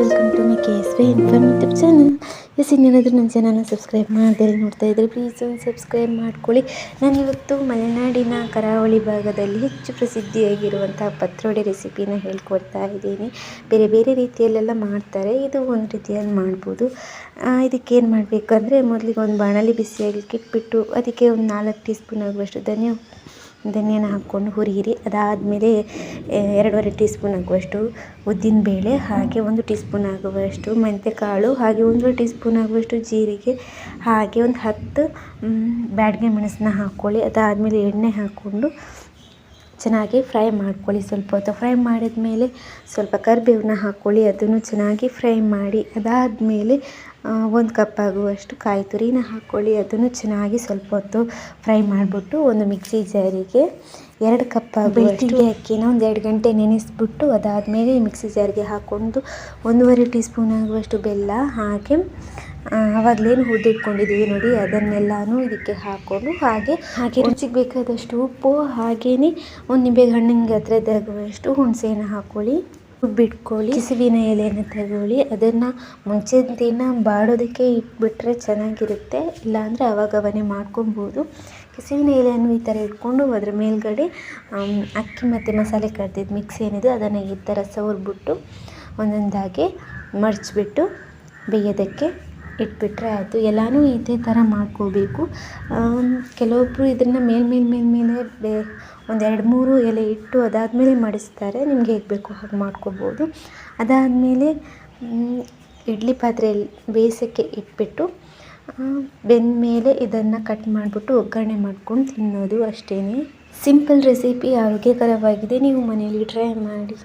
Welcome to my K S V informative channel S ಇನ್ನೇನಾದರೂ ನನ್ನ ಚಾನಲ್ನ ಸಬ್ಸ್ಕ್ರೈಬ್ ಮಾಡದೆ ನೋಡ್ತಾ ಇದ್ದರೆ ಪ್ಲೀಸ್ ಒಂದು ಸಬ್ಸ್ಕ್ರೈಬ್ ಮಾಡ್ಕೊಳ್ಳಿ. ನಾನಿವತ್ತು ಮಲೆನಾಡಿನ ಕರಾವಳಿ ಭಾಗದಲ್ಲಿ ಹೆಚ್ಚು ಪ್ರಸಿದ್ಧಿಯಾಗಿರುವಂತಹ ಪತ್ರೊಡೆ ರೆಸಿಪಿನ ಹೇಳ್ಕೊಡ್ತಾ ಇದ್ದೀನಿ. ಬೇರೆ ಬೇರೆ ರೀತಿಯಲ್ಲೆಲ್ಲ ಮಾಡ್ತಾರೆ, ಇದು ಒಂದು ರೀತಿಯಲ್ಲಿ ಮಾಡ್ಬೋದು. ಇದಕ್ಕೇನು ಅಂದರೆ ಮೊದಲಿಗೆ ಒಂದು ಬಾಣಲಿ ಬಿಸಿಯಾಗಲಿಕ್ಕೆ ಇಟ್ಬಿಟ್ಟು, ಅದಕ್ಕೆ ಒಂದು ನಾಲ್ಕು ಟೀ ಸ್ಪೂನ್ ಆಗುವಷ್ಟು ಧನಿಯಾ ಧನಿಯಾನ ಹಾಕ್ಕೊಂಡು ಹುರಿಯಿರಿ. ಅದಾದಮೇಲೆ ಎರಡೂವರೆ ಟೀ ಸ್ಪೂನ್ ಆಗುವಷ್ಟು ಉದ್ದಿನಬೇಳೆ ಹಾಗೆ ಒಂದು ಟೀ ಸ್ಪೂನ್ ಆಗುವಷ್ಟು ಮೆಂತ್ಯಕಾಳು ಹಾಗೆ ಒಂದು ಟೀ ಸ್ಪೂನ್ ಆಗುವಷ್ಟು ಜೀರಿಗೆ, ಹಾಗೆ ಒಂದು ಹತ್ತು ಬ್ಯಾಡಗಿ ಮೆಣಸನ್ನ ಹಾಕ್ಕೊಳ್ಳಿ. ಅದಾದಮೇಲೆ ಎಣ್ಣೆ ಹಾಕ್ಕೊಂಡು ಚೆನ್ನಾಗಿ ಫ್ರೈ ಮಾಡ್ಕೊಳ್ಳಿ. ಸ್ವಲ್ಪ ಹೊತ್ತು ಫ್ರೈ ಮಾಡಿದ ಮೇಲೆ ಸ್ವಲ್ಪ ಕರಿಬೇವನ್ನ ಹಾಕ್ಕೊಳ್ಳಿ. ಅದನ್ನು ಚೆನ್ನಾಗಿ ಫ್ರೈ ಮಾಡಿ, ಅದಾದಮೇಲೆ ಒಂದು ಕಪ್ ಆಗುವಷ್ಟು ಕಾಯಿ ತುರಿನ ಹಾಕ್ಕೊಳ್ಳಿ ಅದನ್ನು ಚೆನ್ನಾಗಿ ಸ್ವಲ್ಪ ಹೊತ್ತು ಫ್ರೈ ಮಾಡಿಬಿಟ್ಟು ಒಂದು ಮಿಕ್ಸಿ ಜಾರಿಗೆ ಎರಡು ಕಪ್ ಆಗುವಷ್ಟು ಅಕ್ಕಿನ ಒಂದು ಎರಡು ಗಂಟೆ ನೆನೆಸಿಬಿಟ್ಟು ಅದಾದಮೇಲೆ ಮಿಕ್ಸಿ ಜಾರಿಗೆ ಹಾಕ್ಕೊಂಡು ಒಂದೂವರೆ ಟೀ ಸ್ಪೂನ್ ಆಗುವಷ್ಟು ಬೆಲ್ಲ ಹಾಗೆ ಆವಾಗಲೇನು ಹುರಿದಿಟ್ಕೊಂಡಿದ್ದೀವಿ ನೋಡಿ. ಅದನ್ನೆಲ್ಲನೂ ಇದಕ್ಕೆ ಹಾಕ್ಕೊಂಡು ಹಾಗೆ ಹಾಗೆ ರುಚಿಗೆ ಬೇಕಾದಷ್ಟು ಉಪ್ಪು ಹಾಗೆಯೇ ಒಂದು ನಿಂಬೆ ಹಣ್ಣಿನ ಹತ್ರದಾಗುವಷ್ಟು ಹುಣಸೆನ ಹಾಕ್ಕೊಳ್ಳಿ ಬಿಟ್ಕೊಳ್ಳಿ. ಕೆಸುವಿನ ಎಲೆಯನ್ನು ತಗೊಳ್ಳಿ. ಅದನ್ನು ಮುಂಚಿನ ದಿನ ಬಾಡೋದಕ್ಕೆ ಇಟ್ಬಿಟ್ರೆ ಚೆನ್ನಾಗಿರುತ್ತೆ. ಇಲ್ಲಾಂದರೆ ಅವಾಗವನೇ ಮಾಡ್ಕೊಬೋದು ಕೆಸುವಿನ ಎಲೆಯನ್ನು ಈ ಥರ ಇಟ್ಕೊಂಡು ಅದ್ರ ಮೇಲ್ಗಡೆ ಅಕ್ಕಿ ಮತ್ತು ಮಸಾಲೆ ಕರೆದಿದ್ದು ಮಿಕ್ಸ್ ಏನಿದೆ ಅದನ್ನು ಈ ಥರ ಸವರ್ಬಿಟ್ಟು ಒಂದೊಂದಾಗಿ ಮಡಚಿಬಿಟ್ಟು ಬೇಯೋದಕ್ಕೆ ಇಟ್ಬಿಟ್ರೆ ಆಯಿತು. ಎಲ್ಲನೂ ಇದೇ ಥರ ಮಾಡ್ಕೋಬೇಕು. ಕೆಲವೊಬ್ಬರು ಇದನ್ನು ಮೇಲೆ ಮೇಲೆ ಮೇಲೆ ಮೇಲೆ ಬೇ, ಒಂದು ಎರಡು, ಮೂರು ಎಲೆ ಇಟ್ಟು ಅದಾದಮೇಲೆ ಮಡಿಸ್ತಾರೆ. ನಿಮಗೆ ಹೇಗೆ ಬೇಕೋ ಹಾಗೆ ಮಾಡ್ಕೋಬೋದು. ಅದಾದಮೇಲೆ ಇಡ್ಲಿ ಪಾತ್ರೆಯಲ್ಲಿ ಬೇಯಿಸೋಕ್ಕೆ ಇಟ್ಬಿಟ್ಟು ಬೆಂದಮೇಲೆ ಇದನ್ನು ಕಟ್ ಮಾಡಿಬಿಟ್ಟು ಒಗ್ಗರಣೆ ಮಾಡ್ಕೊಂಡು ತಿನ್ನೋದು ಅಷ್ಟೇ ಸಿಂಪಲ್ ರೆಸಿಪಿ ಆರೋಗ್ಯಕರವಾಗಿದೆ. ನೀವು ಮನೇಲಿ ಟ್ರೈ ಮಾಡಿ.